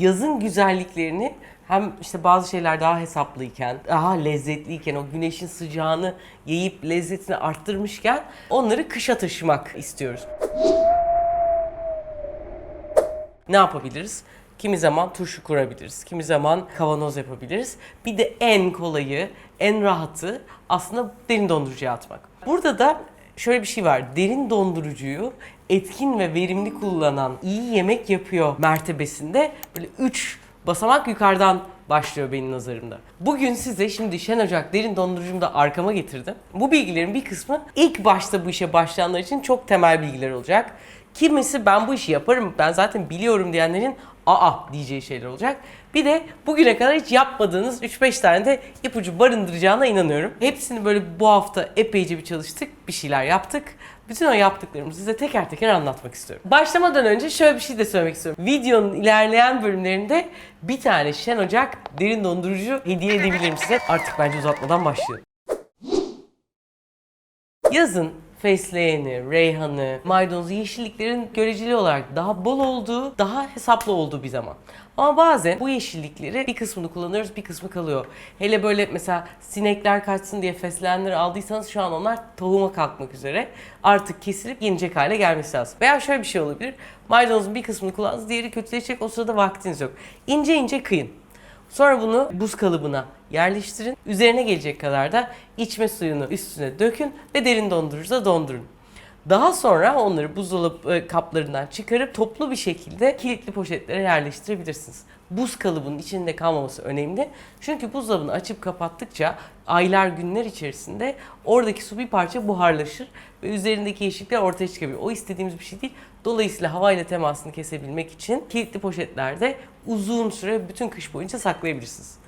Yazın güzelliklerini hem işte bazı şeyler daha hesaplıyken, daha lezzetliyken, o güneşin sıcağını yiyip lezzetini arttırmışken onları kışa taşımak istiyoruz. Ne yapabiliriz? Kimi zaman turşu kurabiliriz, kimi zaman kavanoz yapabiliriz. Bir de en kolayı, en rahatı aslında derin dondurucuya atmak. Burada da şöyle bir şey var. Derin dondurucuyu etkin ve verimli kullanan iyi yemek yapıyor mertebesinde böyle 3 basamak yukarıdan başlıyor benim nazarımda. Bugün size şimdi Şen Ocak derin dondurucumu da arkama getirdim. Bu bilgilerin bir kısmı ilk başta bu işe başlayanlar için çok temel bilgiler olacak. Kimisi ben bu işi yaparım, ben zaten biliyorum diyenlerin aa diyeceği şeyler olacak. Bir de bugüne kadar hiç yapmadığınız 3-5 tane de ipucu barındıracağına inanıyorum. Hepsini böyle bu hafta epeyce bir çalıştık, bir şeyler yaptık. Bütün o yaptıklarımızı size teker teker anlatmak istiyorum. Başlamadan önce şöyle bir şey de söylemek istiyorum. Videonun ilerleyen bölümlerinde bir tane Şen Ocak derin dondurucu hediye edebilirim size. Artık bence uzatmadan başlayalım. Yazın fesleğeni, reyhanı, maydanozu, yeşilliklerin göreceli olarak daha bol olduğu, daha hesaplı olduğu bir zaman. Ama bazen bu yeşillikleri bir kısmını kullanıyoruz, bir kısmı kalıyor. Hele böyle mesela sinekler kaçsın diye fesleğenleri aldıysanız şu an onlar tohuma kalkmak üzere. Artık kesilip yenecek hale gelmesi lazım. Veya şöyle bir şey olabilir. Maydanozun bir kısmını kullandınız, diğeri kötüleşecek. O sırada vaktiniz yok. İnce ince kıyın. Sonra bunu buz kalıbına yerleştirin. Üzerine gelecek kadar da içme suyunu üstüne dökün ve derin dondurucuda dondurun. Daha sonra onları buzdolabı e, kaplarından çıkarıp toplu bir şekilde kilitli poşetlere yerleştirebilirsiniz. Buz kalıbının içinde kalmaması önemli. Çünkü buzdolabını açıp kapattıkça aylar günler içerisinde oradaki su bir parça buharlaşır ve üzerindeki yeşillikler ortaya çıkabilir. O istediğimiz bir şey değil. Dolayısıyla havayla temasını kesebilmek için kilitli poşetlerde uzun süre bütün kış boyunca saklayabilirsiniz.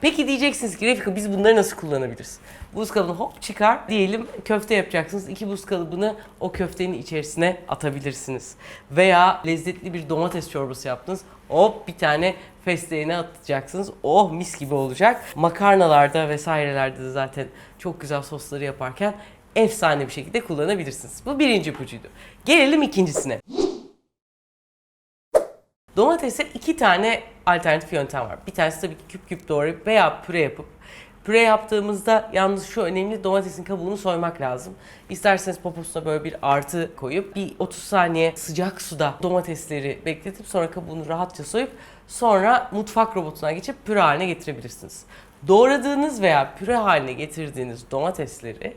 Peki diyeceksiniz ki Refika biz bunları nasıl kullanabiliriz? Buz kalıbını hop çıkar diyelim köfte yapacaksınız. İki buz kalıbını o köftenin içerisine atabilirsiniz. Veya lezzetli bir domates çorbası yaptınız. Hop bir tane fesleğene atacaksınız. Oh mis gibi olacak. Makarnalarda vesairelerde de zaten çok güzel sosları yaparken efsane bir şekilde kullanabilirsiniz. Bu birinci ipucuydu. Gelelim ikincisine. Domatese iki tane alternatif yöntem var. Bir tanesi tabii ki küp küp doğrayıp veya püre yapıp Püre yaptığımızda yalnız şu önemli domatesin kabuğunu soymak lazım. İsterseniz poposuna böyle bir artı koyup bir 30 saniye sıcak suda domatesleri bekletip sonra kabuğunu rahatça soyup sonra mutfak robotuna geçip püre haline getirebilirsiniz. Doğradığınız veya püre haline getirdiğiniz domatesleri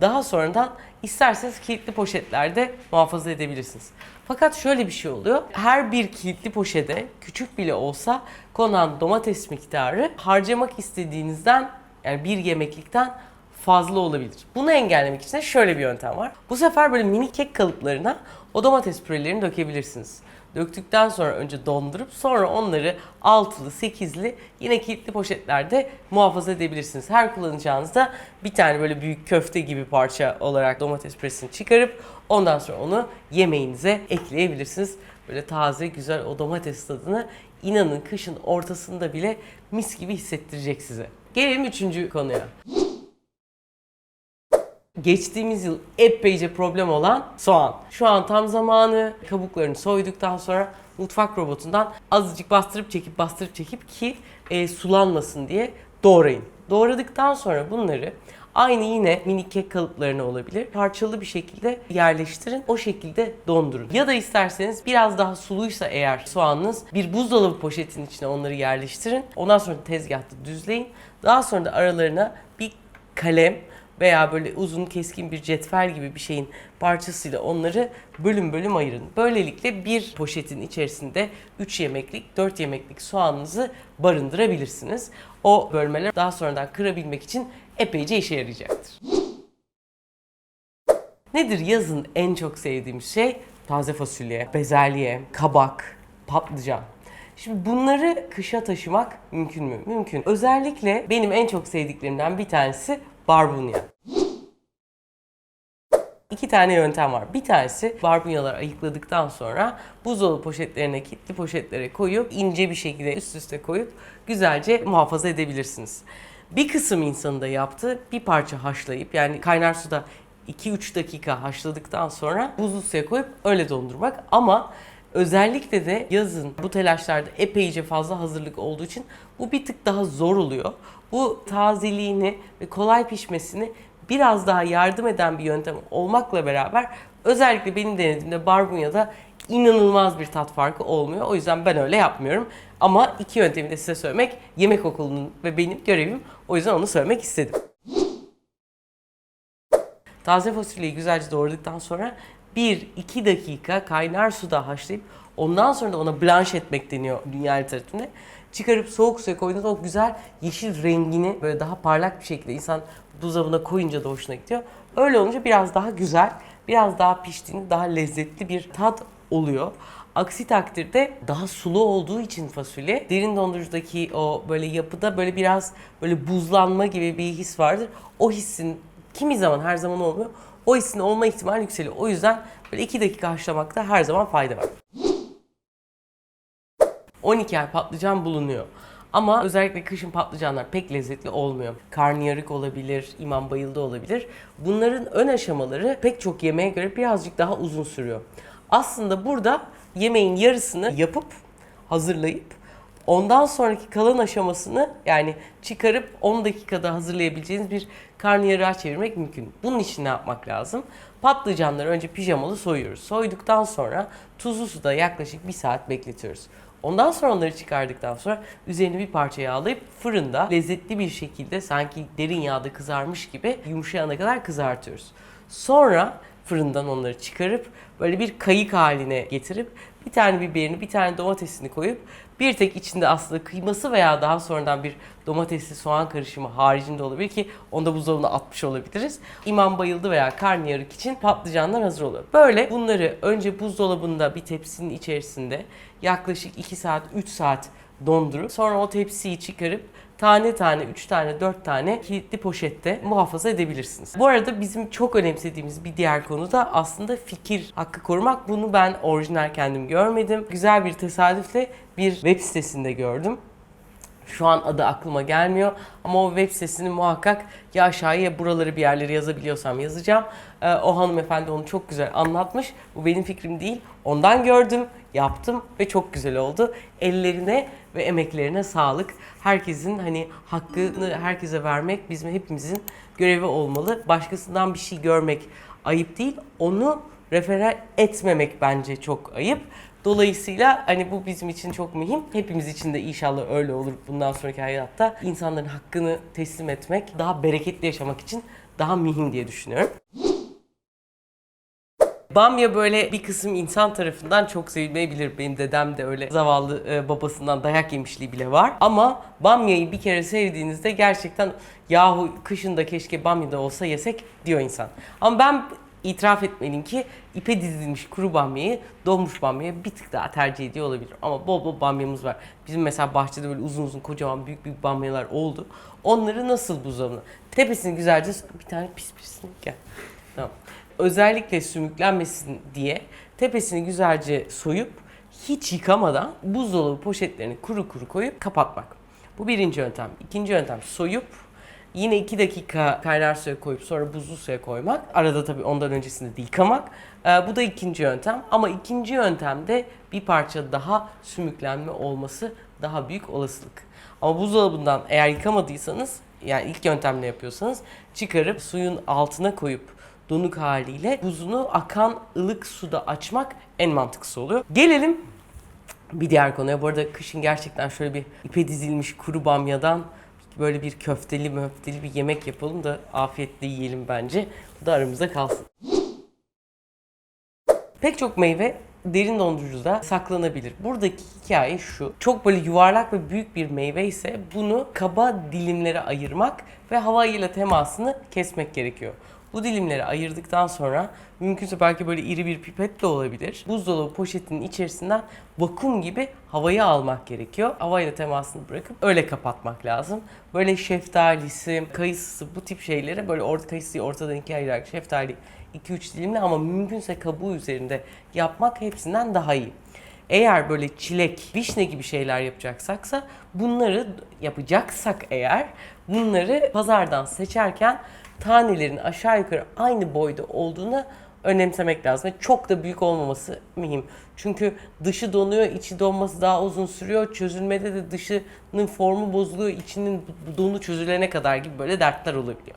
daha sonradan isterseniz kilitli poşetlerde muhafaza edebilirsiniz. Fakat şöyle bir şey oluyor. Her bir kilitli poşete küçük bile olsa konan domates miktarı harcamak istediğinizden yani bir yemeklikten fazla olabilir. Bunu engellemek için de şöyle bir yöntem var. Bu sefer böyle mini kek kalıplarına o domates pürelerini dökebilirsiniz. Döktükten sonra önce dondurup sonra onları altılı, sekizli yine kilitli poşetlerde muhafaza edebilirsiniz. Her kullanacağınızda bir tane böyle büyük köfte gibi parça olarak domates püresini çıkarıp ondan sonra onu yemeğinize ekleyebilirsiniz. Böyle taze güzel o domates tadını inanın kışın ortasında bile mis gibi hissettirecek size. Gelelim üçüncü konuya geçtiğimiz yıl epeyce problem olan soğan. Şu an tam zamanı kabuklarını soyduktan sonra mutfak robotundan azıcık bastırıp çekip bastırıp çekip ki e, sulanmasın diye doğrayın. Doğradıktan sonra bunları aynı yine minik kek kalıplarına olabilir. Parçalı bir şekilde yerleştirin. O şekilde dondurun. Ya da isterseniz biraz daha suluysa eğer soğanınız bir buzdolabı poşetinin içine onları yerleştirin. Ondan sonra tezgahta düzleyin. Daha sonra da aralarına bir kalem veya böyle uzun keskin bir cetvel gibi bir şeyin parçasıyla onları bölüm bölüm ayırın. Böylelikle bir poşetin içerisinde 3 yemeklik, 4 yemeklik soğanınızı barındırabilirsiniz. O bölmeler daha sonradan kırabilmek için epeyce işe yarayacaktır. Nedir yazın en çok sevdiğim şey? Taze fasulye, bezelye, kabak, patlıcan. Şimdi bunları kışa taşımak mümkün mü? Mümkün. Özellikle benim en çok sevdiklerimden bir tanesi barbunya. İki tane yöntem var. Bir tanesi barbunyaları ayıkladıktan sonra buzdolabı poşetlerine, kilitli poşetlere koyup ince bir şekilde üst üste koyup güzelce muhafaza edebilirsiniz. Bir kısım insanın da yaptığı bir parça haşlayıp yani kaynar suda 2-3 dakika haşladıktan sonra buzlu suya koyup öyle dondurmak ama Özellikle de yazın bu telaşlarda epeyce fazla hazırlık olduğu için bu bir tık daha zor oluyor. Bu tazeliğini ve kolay pişmesini biraz daha yardım eden bir yöntem olmakla beraber özellikle benim denediğimde barbunyada inanılmaz bir tat farkı olmuyor. O yüzden ben öyle yapmıyorum. Ama iki yöntemi de size söylemek yemek okulunun ve benim görevim. O yüzden onu söylemek istedim. Taze fasulyeyi güzelce doğradıktan sonra 1-2 dakika kaynar suda haşlayıp ondan sonra da ona blanş etmek deniyor dünya literatüründe. Çıkarıp soğuk suya koyduğunuzda o güzel yeşil rengini böyle daha parlak bir şekilde insan buzdolabına koyunca da hoşuna gidiyor. Öyle olunca biraz daha güzel, biraz daha piştiğinde daha lezzetli bir tat oluyor. Aksi takdirde daha sulu olduğu için fasulye derin dondurucudaki o böyle yapıda böyle biraz böyle buzlanma gibi bir his vardır. O hissin kimi zaman her zaman olmuyor. O hissin olma ihtimali yükseliyor. O yüzden böyle 2 dakika haşlamakta her zaman fayda var. 12 ay patlıcan bulunuyor. Ama özellikle kışın patlıcanlar pek lezzetli olmuyor. Karnıyarık olabilir, imam bayıldı olabilir. Bunların ön aşamaları pek çok yemeğe göre birazcık daha uzun sürüyor. Aslında burada yemeğin yarısını yapıp hazırlayıp ondan sonraki kalan aşamasını yani çıkarıp 10 dakikada hazırlayabileceğiniz bir karnıyarığa çevirmek mümkün. Bunun için ne yapmak lazım? Patlıcanları önce pijamalı soyuyoruz. Soyduktan sonra tuzlu suda yaklaşık bir saat bekletiyoruz. Ondan sonra onları çıkardıktan sonra üzerine bir parça yağlayıp fırında lezzetli bir şekilde sanki derin yağda kızarmış gibi yumuşayana kadar kızartıyoruz. Sonra fırından onları çıkarıp böyle bir kayık haline getirip bir tane biberini, bir tane domatesini koyup bir tek içinde aslında kıyması veya daha sonradan bir domatesli soğan karışımı haricinde olabilir ki onu da buzdolabına atmış olabiliriz. İmam bayıldı veya karnıyarık için patlıcanlar hazır oluyor. Böyle bunları önce buzdolabında bir tepsinin içerisinde yaklaşık 2 saat 3 saat dondurup sonra o tepsiyi çıkarıp tane tane 3 tane 4 tane kilitli poşette muhafaza edebilirsiniz. Bu arada bizim çok önemsediğimiz bir diğer konu da aslında fikir hakkı korumak. Bunu ben orijinal kendim görmedim. Güzel bir tesadüfle bir web sitesinde gördüm. Şu an adı aklıma gelmiyor ama o web sitesini muhakkak ya aşağıya ya buraları bir yerlere yazabiliyorsam yazacağım. Ee, o hanımefendi onu çok güzel anlatmış. Bu benim fikrim değil. Ondan gördüm, yaptım ve çok güzel oldu. Ellerine ve emeklerine sağlık. Herkesin hani hakkını herkese vermek bizim hepimizin görevi olmalı. Başkasından bir şey görmek ayıp değil. Onu refere etmemek bence çok ayıp. Dolayısıyla hani bu bizim için çok mühim. Hepimiz için de inşallah öyle olur bundan sonraki hayatta. insanların hakkını teslim etmek, daha bereketli yaşamak için daha mühim diye düşünüyorum. Bamya böyle bir kısım insan tarafından çok sevilmeyebilir. Benim dedem de öyle zavallı e, babasından dayak yemişliği bile var. Ama bamyayı bir kere sevdiğinizde gerçekten yahu kışında keşke bamya da olsa yesek diyor insan. Ama ben itiraf etmeliyim ki ipe dizilmiş kuru bamyayı donmuş bamyaya bir tık daha tercih ediyor olabilir. Ama bol bol bamyamız var. Bizim mesela bahçede böyle uzun uzun kocaman büyük büyük bamyalar oldu. Onları nasıl buzdolabına? Tepesini güzelce bir tane pis pisini gel. Tamam. Özellikle sümüklenmesin diye tepesini güzelce soyup hiç yıkamadan buzdolabı poşetlerini kuru kuru koyup kapatmak. Bu birinci yöntem. İkinci yöntem soyup Yine 2 dakika kaynar suya koyup sonra buzlu suya koymak. Arada tabii ondan öncesinde de yıkamak. Ee, bu da ikinci yöntem. Ama ikinci yöntemde bir parça daha sümüklenme olması daha büyük olasılık. Ama buzdolabından eğer yıkamadıysanız yani ilk yöntemle yapıyorsanız çıkarıp suyun altına koyup donuk haliyle buzunu akan ılık suda açmak en mantıklısı oluyor. Gelelim bir diğer konuya. Bu arada kışın gerçekten şöyle bir ipe dizilmiş kuru bamyadan böyle bir köfteli möfteli bir yemek yapalım da afiyetle yiyelim bence. Bu da aramızda kalsın. Pek çok meyve derin dondurucuda saklanabilir. Buradaki hikaye şu. Çok böyle yuvarlak ve büyük bir meyve ise bunu kaba dilimlere ayırmak ve hava ile temasını kesmek gerekiyor. Bu dilimleri ayırdıktan sonra mümkünse belki böyle iri bir pipet de olabilir. Buzdolabı poşetinin içerisinden vakum gibi havayı almak gerekiyor. Havayla temasını bırakıp öyle kapatmak lazım. Böyle şeftalisi, kayısısı bu tip şeyleri böyle orta kayısıyı ortadan ikiye ayırarak şeftali 2-3 dilimle ama mümkünse kabuğu üzerinde yapmak hepsinden daha iyi. Eğer böyle çilek, vişne gibi şeyler yapacaksaksa bunları yapacaksak eğer bunları pazardan seçerken tanelerin aşağı yukarı aynı boyda olduğuna önemsemek lazım. Ve çok da büyük olmaması mühim. Çünkü dışı donuyor, içi donması daha uzun sürüyor. Çözülmede de dışının formu bozuluyor, içinin donu çözülene kadar gibi böyle dertler olabiliyor.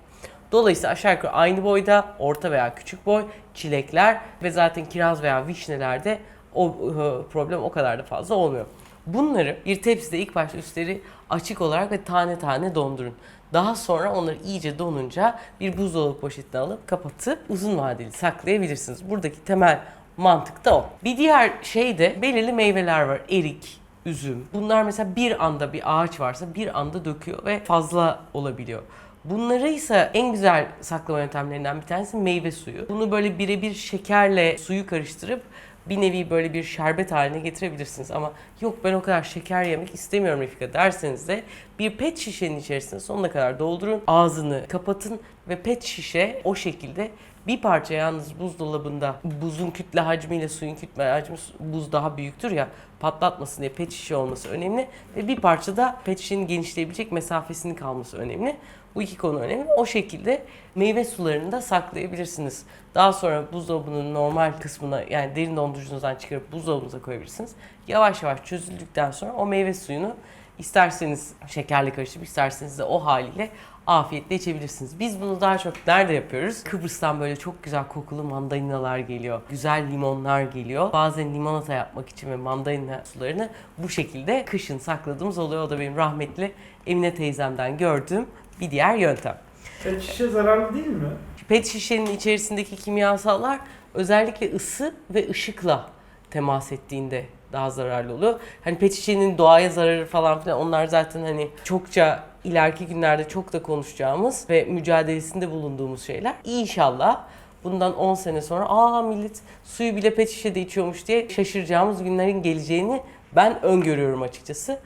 Dolayısıyla aşağı yukarı aynı boyda, orta veya küçük boy, çilekler ve zaten kiraz veya vişnelerde o e, problem o kadar da fazla olmuyor. Bunları bir tepside ilk başta üstleri açık olarak ve tane tane dondurun. Daha sonra onları iyice donunca bir buzdolabı poşetine alıp kapatıp uzun vadeli saklayabilirsiniz. Buradaki temel mantık da o. Bir diğer şey de belirli meyveler var. Erik, üzüm. Bunlar mesela bir anda bir ağaç varsa bir anda döküyor ve fazla olabiliyor. Bunları ise en güzel saklama yöntemlerinden bir tanesi meyve suyu. Bunu böyle birebir şekerle suyu karıştırıp bir nevi böyle bir şerbet haline getirebilirsiniz. Ama yok ben o kadar şeker yemek istemiyorum Refika derseniz de bir pet şişenin içerisine sonuna kadar doldurun. Ağzını kapatın ve pet şişe o şekilde bir parça yalnız buzdolabında buzun kütle hacmiyle suyun kütle hacmi buz daha büyüktür ya patlatmasın diye pet şişe olması önemli ve bir parça da pet şişenin genişleyebilecek mesafesinin kalması önemli. Bu iki konu önemli. O şekilde meyve sularını da saklayabilirsiniz. Daha sonra buzdolabının normal kısmına yani derin dondurucunuzdan çıkarıp buzdolabınıza koyabilirsiniz. Yavaş yavaş çözüldükten sonra o meyve suyunu isterseniz şekerle karıştırıp isterseniz de o haliyle afiyetle içebilirsiniz. Biz bunu daha çok nerede yapıyoruz? Kıbrıs'tan böyle çok güzel kokulu mandalinalar geliyor. Güzel limonlar geliyor. Bazen limonata yapmak için ve mandalina sularını bu şekilde kışın sakladığımız oluyor. O da benim rahmetli Emine teyzemden gördüğüm bir diğer yöntem. Pet şişe zararlı değil mi? Pet şişenin içerisindeki kimyasallar özellikle ısı ve ışıkla temas ettiğinde daha zararlı oluyor. Hani pet şişenin doğaya zararı falan filan onlar zaten hani çokça ileriki günlerde çok da konuşacağımız ve mücadelesinde bulunduğumuz şeyler. İnşallah bundan 10 sene sonra aa millet suyu bile pet şişede içiyormuş diye şaşıracağımız günlerin geleceğini ben öngörüyorum açıkçası.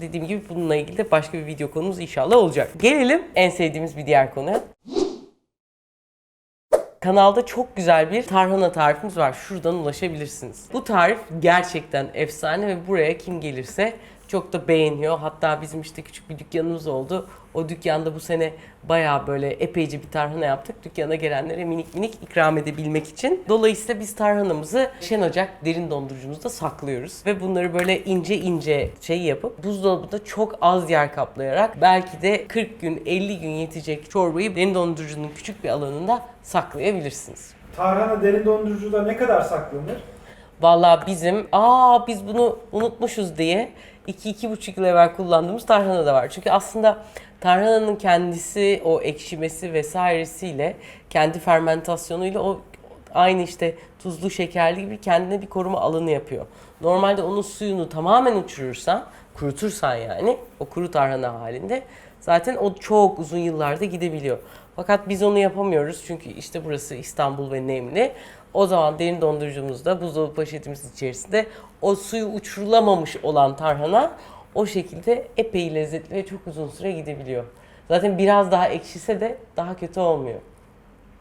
Dediğim gibi bununla ilgili de başka bir video konumuz inşallah olacak. Gelelim en sevdiğimiz bir diğer konuya. Kanalda çok güzel bir tarhana tarifimiz var. Şuradan ulaşabilirsiniz. Bu tarif gerçekten efsane ve buraya kim gelirse çok da beğeniyor. Hatta bizim işte küçük bir dükkanımız oldu. O dükkanda bu sene bayağı böyle epeyce bir tarhana yaptık. Dükkana gelenlere minik minik ikram edebilmek için. Dolayısıyla biz tarhanamızı Şen Ocak derin dondurucumuzda saklıyoruz. Ve bunları böyle ince ince şey yapıp buzdolabında çok az yer kaplayarak belki de 40 gün 50 gün yetecek çorbayı derin dondurucunun küçük bir alanında saklayabilirsiniz. Tarhana derin dondurucuda ne kadar saklanır? Vallahi bizim aa biz bunu unutmuşuz diye 2-2,5 yıl evvel kullandığımız tarhana da var. Çünkü aslında tarhananın kendisi o ekşimesi vesairesiyle kendi fermentasyonuyla o aynı işte tuzlu şekerli gibi kendine bir koruma alanı yapıyor. Normalde onun suyunu tamamen uçurursan, kurutursan yani o kuru tarhana halinde zaten o çok uzun yıllarda gidebiliyor. Fakat biz onu yapamıyoruz çünkü işte burası İstanbul ve nemli. O zaman derin dondurucumuzda buzdolabı poşetimiz içerisinde o suyu uçurulamamış olan tarhana o şekilde epey lezzetli ve çok uzun süre gidebiliyor. Zaten biraz daha ekşise de daha kötü olmuyor.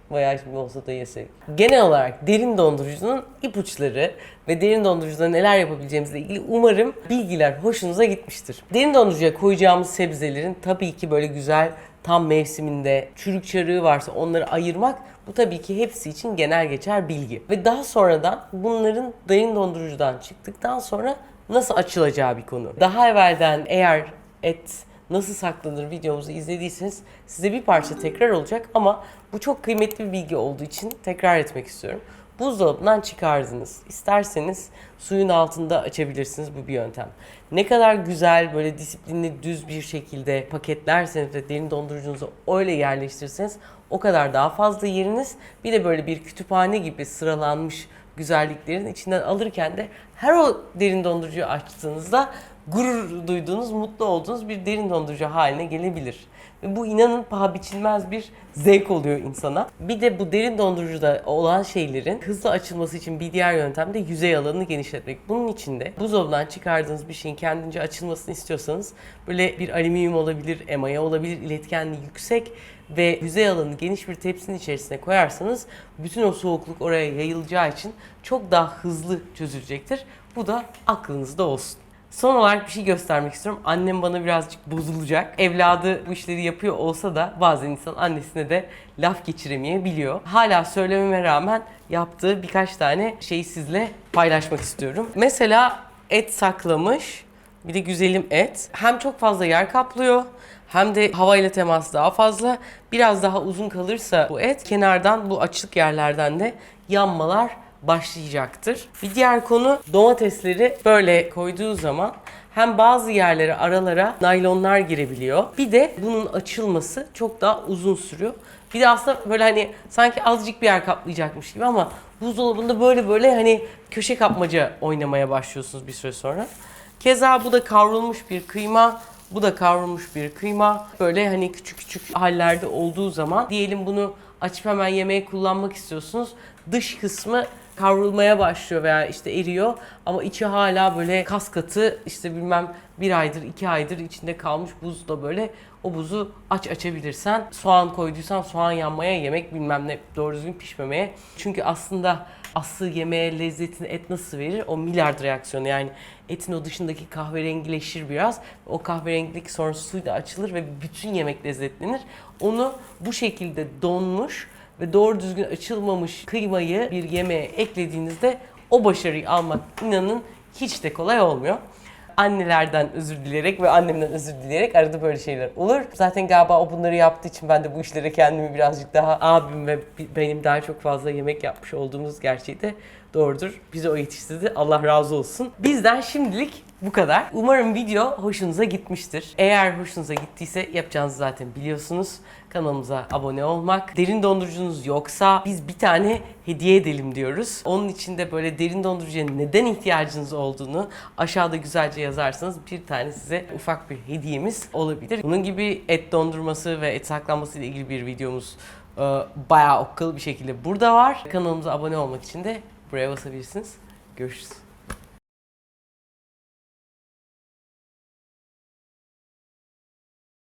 Bayağı şimdi olsa da yesek. Genel olarak derin dondurucunun ipuçları ve derin dondurucuda neler yapabileceğimizle ilgili umarım bilgiler hoşunuza gitmiştir. Derin dondurucuya koyacağımız sebzelerin tabii ki böyle güzel tam mevsiminde çürük çarığı varsa onları ayırmak bu tabii ki hepsi için genel geçer bilgi. Ve daha sonradan bunların derin dondurucudan çıktıktan sonra nasıl açılacağı bir konu. Daha evvelden eğer et nasıl saklanır videomuzu izlediyseniz size bir parça tekrar olacak ama bu çok kıymetli bir bilgi olduğu için tekrar etmek istiyorum. Buzdolabından çıkardınız. İsterseniz suyun altında açabilirsiniz bu bir yöntem. Ne kadar güzel böyle disiplinli düz bir şekilde paketlerseniz ve derin dondurucunuzu öyle yerleştirirseniz o kadar daha fazla yeriniz. Bir de böyle bir kütüphane gibi sıralanmış güzelliklerin içinden alırken de her o derin dondurucuyu açtığınızda gurur duyduğunuz, mutlu olduğunuz bir derin dondurucu haline gelebilir. Ve bu inanın paha biçilmez bir zevk oluyor insana. Bir de bu derin dondurucuda olan şeylerin hızlı açılması için bir diğer yöntem de yüzey alanını genişletmek. Bunun için de buzdolabından çıkardığınız bir şeyin kendince açılmasını istiyorsanız böyle bir alüminyum olabilir, emaye olabilir, iletkenliği yüksek ve yüzey alanı geniş bir tepsinin içerisine koyarsanız bütün o soğukluk oraya yayılacağı için çok daha hızlı çözülecektir. Bu da aklınızda olsun. Son olarak bir şey göstermek istiyorum. Annem bana birazcık bozulacak. Evladı bu işleri yapıyor olsa da bazen insan annesine de laf geçiremeyebiliyor. Hala söylememe rağmen yaptığı birkaç tane şeyi sizle paylaşmak istiyorum. Mesela et saklamış. Bir de güzelim et. Hem çok fazla yer kaplıyor hem de havayla temas daha fazla. Biraz daha uzun kalırsa bu et kenardan bu açık yerlerden de yanmalar başlayacaktır. Bir diğer konu domatesleri böyle koyduğu zaman hem bazı yerlere aralara naylonlar girebiliyor. Bir de bunun açılması çok daha uzun sürüyor. Bir de aslında böyle hani sanki azıcık bir yer kaplayacakmış gibi ama buzdolabında böyle böyle hani köşe kapmaca oynamaya başlıyorsunuz bir süre sonra. Keza bu da kavrulmuş bir kıyma. Bu da kavrulmuş bir kıyma. Böyle hani küçük küçük hallerde olduğu zaman diyelim bunu açıp hemen yemeğe kullanmak istiyorsunuz. Dış kısmı kavrulmaya başlıyor veya işte eriyor ama içi hala böyle kas katı işte bilmem bir aydır iki aydır içinde kalmış buzla böyle o buzu aç açabilirsen soğan koyduysan soğan yanmaya yemek bilmem ne doğru düzgün pişmemeye çünkü aslında aslı yemeğe lezzetini et nasıl verir o milyard reaksiyonu yani etin o dışındaki kahverengileşir biraz o kahverengilik sonra suyla açılır ve bütün yemek lezzetlenir onu bu şekilde donmuş ve doğru düzgün açılmamış kıymayı bir yemeğe eklediğinizde o başarıyı almak inanın hiç de kolay olmuyor. Annelerden özür dileyerek ve annemden özür dileyerek arada böyle şeyler olur. Zaten galiba o bunları yaptığı için ben de bu işlere kendimi birazcık daha abim ve benim daha çok fazla yemek yapmış olduğumuz gerçeği de doğrudur. Bizi o yetiştirdi. Allah razı olsun. Bizden şimdilik bu kadar. Umarım video hoşunuza gitmiştir. Eğer hoşunuza gittiyse yapacağınızı zaten biliyorsunuz. Kanalımıza abone olmak. Derin dondurucunuz yoksa biz bir tane hediye edelim diyoruz. Onun için de böyle derin dondurucuya neden ihtiyacınız olduğunu aşağıda güzelce yazarsanız bir tane size ufak bir hediyemiz olabilir. Bunun gibi et dondurması ve et saklanması ile ilgili bir videomuz e, bayağı okkalı bir şekilde burada var. Kanalımıza abone olmak için de buraya basabilirsiniz. Görüşürüz.